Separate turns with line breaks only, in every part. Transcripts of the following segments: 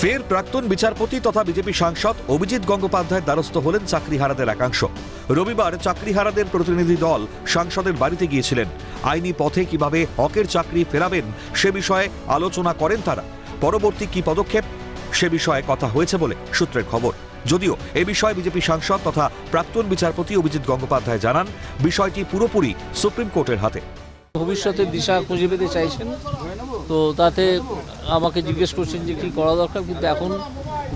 ফের প্রাক্তন বিচারপতি তথা বিজেপি সাংসদ অভিজিৎ গঙ্গোপাধ্যায়ের দ্বারস্থ হলেন চাকরিহারাদের একাংশ। রবিবার চাকরিহারাদের প্রতিনিধি দল সাংসদের বাড়িতে গিয়েছিলেন। আইনি পথে কীভাবে হকের চাকরি ফেরাবেন সে বিষয়ে আলোচনা করেন তারা। পরবর্তী কি পদক্ষেপ, সে বিষয়ে কথা হয়েছে বলে সূত্রের খবর। যদিও এ বিষয়ে বিজেপি সাংসদ তথা প্রাক্তন বিচারপতি অভিজিৎ গঙ্গোপাধ্যায় জানান, বিষয়টি পুরোপুরি সুপ্রিম কোর্টের হাতে।
ভবিষ্যতের দিশা খুঁজে পেতে চাইছেন, তো তাতে আমাকে জিজ্ঞেস করছেন যে কী করা দরকার, কিন্তু এখন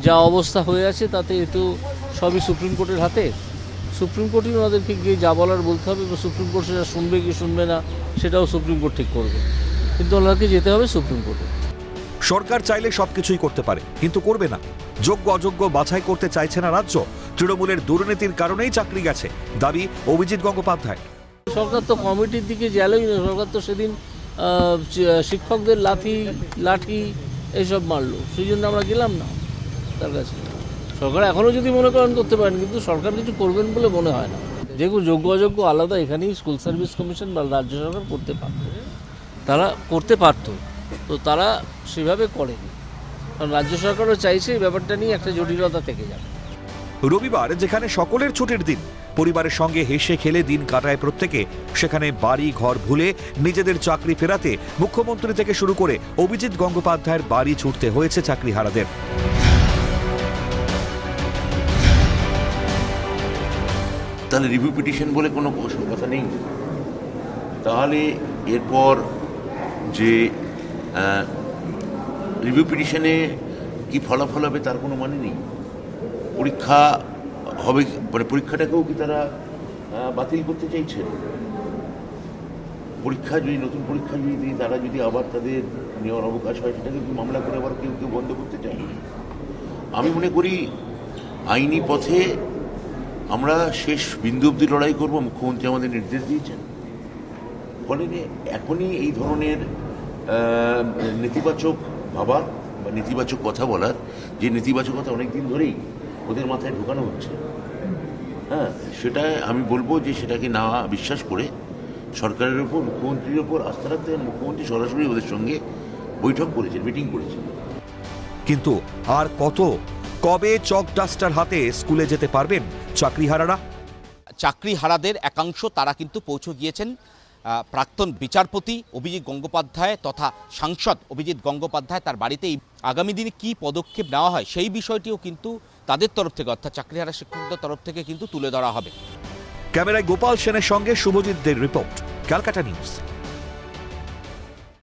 যা অবস্থা হয়ে আছে তাতে এ তো সবই সুপ্রিম কোর্টের হাতে। সুপ্রিম কোর্টই ওনাদেরকে গিয়ে যা বলার বলতে হবে এবং সুপ্রিম কোর্ট সেটা শুনবে কি শুনবে না, সেটাও সুপ্রিম কোর্ট ঠিক করবে। কিন্তু ওনাকে যেতে হবে সুপ্রিম কোর্টে।
সরকার চাইলে সব কিছুই করতে পারে, কিন্তু করবে না। যোগ্য অযোগ্য বাছাই করতে চাইছে না রাজ্য। তৃণমূলের দুর্নীতির কারণেই চাকরি গেছে। দাবি অভিজিৎ গঙ্গোপাধ্যায়।
সরকার তো কমিটির দিকে গেলই না, সরকার তো সেদিন শিক্ষকদের লাঠি লাঠি এইসব মারলো, সেই জন্য আমরা গেলাম না তার কাছে। সরকার এখনও যদি মনে করেন করতে পারেন, কিন্তু সরকার কিছু করবেন বলে মনে হয় না। দেখুন যোগ্য অযোগ্য আলাদা, এখানেই স্কুল সার্ভিস কমিশন বা রাজ্য সরকার করতে পারত। তারা করতে পারতো, তো তারা সেভাবে করেনি। কারণ রাজ্য সরকারও চাইছে এই ব্যাপারটা নিয়ে একটা জটিলতা থেকে যাবে।
রবিবার, যেখানে সকলের ছুটির দিন। পরিবারের সঙ্গে হেসে খেলে দিন কাটায় প্রত্যেকে। সেখানে বাড়ি ঘর ভুলে নিজেদের চাকরি ফেরাতে মুখ্যমন্ত্রী থেকে শুরু করে অভিজিৎ গঙ্গোপাধ্যায়ের বাড়ি ছুটতে হয়েছে চাকরিহারাদের।
তাহলে রিভিউ পিটিশন বলে কোনো কথা নেই? তাহলে এরপর যে রিভিউ পিটিশনে কি ফলাফল হবে তার কোনো মানে নেই? পরীক্ষা হবে মানে পরীক্ষাটাকেও কি তারা বাতিল করতে চাইছেন পরীক্ষা যদি, নতুন পরীক্ষা যদি তারা যদি আবার তাদের নেওয়ার অবকাশ হয়, সেটাকে কি মামলা করে আবার কেউ কেউ বন্ধ করতে চায়? আমি মনে করি আইনি পথে আমরা শেষ বিন্দু অব্দি লড়াই করব, মুখ্যমন্ত্রী আমাদের নির্দেশ দিয়েছেন। ফলে এখনই এই ধরনের নেতিবাচক ভাবা বা নেতিবাচক কথা বলার, যে নেতিবাচকতা অনেক দিন ধরেই ওদের মাথায় ঢোকানো হচ্ছে। হ্যাঁ সেটা আমি বলব যে সেটাকে না বিশ্বাস করে সরকারের ওপর মুখ্যমন্ত্রীর ওপর আস্থা রাখতে হবে। মুখ্যমন্ত্রী সরাসরি ওদের সঙ্গে বৈঠক করেছেন মিটিং করেছেন।
কিন্তু আর কত? কবে চক ডাস্টার হাতে স্কুলে যেতে পারবেন চাকরিহারারা?
চাকরি হারাদের একাংশ তারা কিন্তু পৌঁছে গিয়েছেন প্রাক্তন বিচারপতি অভিজিৎ গঙ্গোপাধ্যায় তথা সাংসদ অভিজিৎ গঙ্গোপাধ্যায় তার বাড়িতেই। আগামী দিনে কী পদক্ষেপ নেওয়া হয় সেই বিষয়টিও কিন্তু তাদের তরফ থেকে, অর্থাৎ চাকরিহারা শিক্ষকদের তরফ থেকে কিন্তু তুলে ধরা হবে।
ক্যামেরায় গোপাল সেনের সঙ্গে শুভজিৎ দের রিপোর্ট, ক্যালকাটা নিউজ।